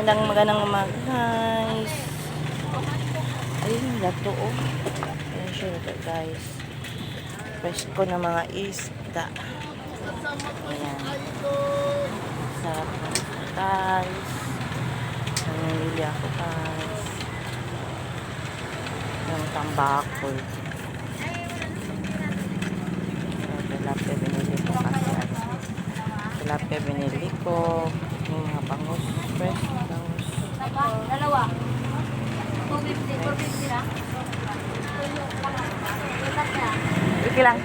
Magandang magandang umaga guys. Ayun, lato oh. Ayun siya lato guys. Presko na mga isda. Ayan. Sarap ng guys. Nangyayili ako guys. Yung tambakol. Tilapia binili ko kasi ano. Tilapia binili ko. Yung mga bangus. Fresh na bangus. Dalawa. 250, 450 na. Itat na. Sige lang.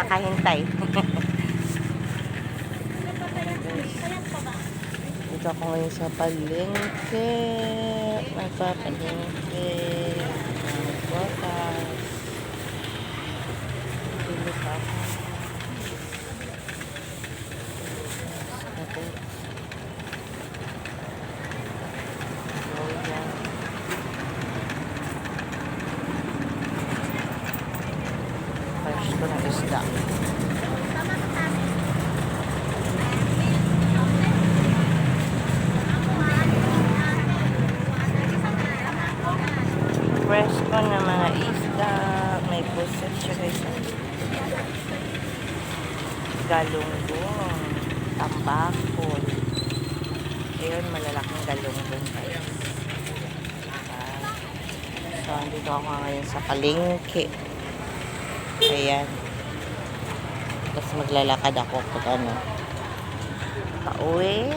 Nakahintay. Dito ako ngayon sa palengke. Nagpapalengke. Ang Ko ng isda. Fresh ko ng mga isda. May puset siya guys. Galunggong. Tambakol. Ayun, malalaking galunggong guys. So, andito ako ngayon sa palengke. Ayan. Tapos maglalakad ako pag ano. Pauwi.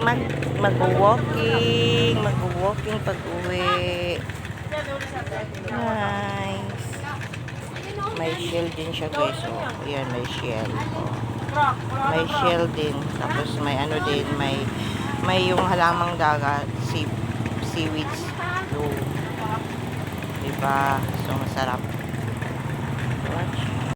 Mag, mag-walking. Mag-walking pag-uwi. Nice. May shell din siya guys. Oh, ayan, may shell. Oh. May shell din. Tapos may ano din, may may yung halamang dagat, sea, seaweeds. Blue. Diba? So, masarap. watch.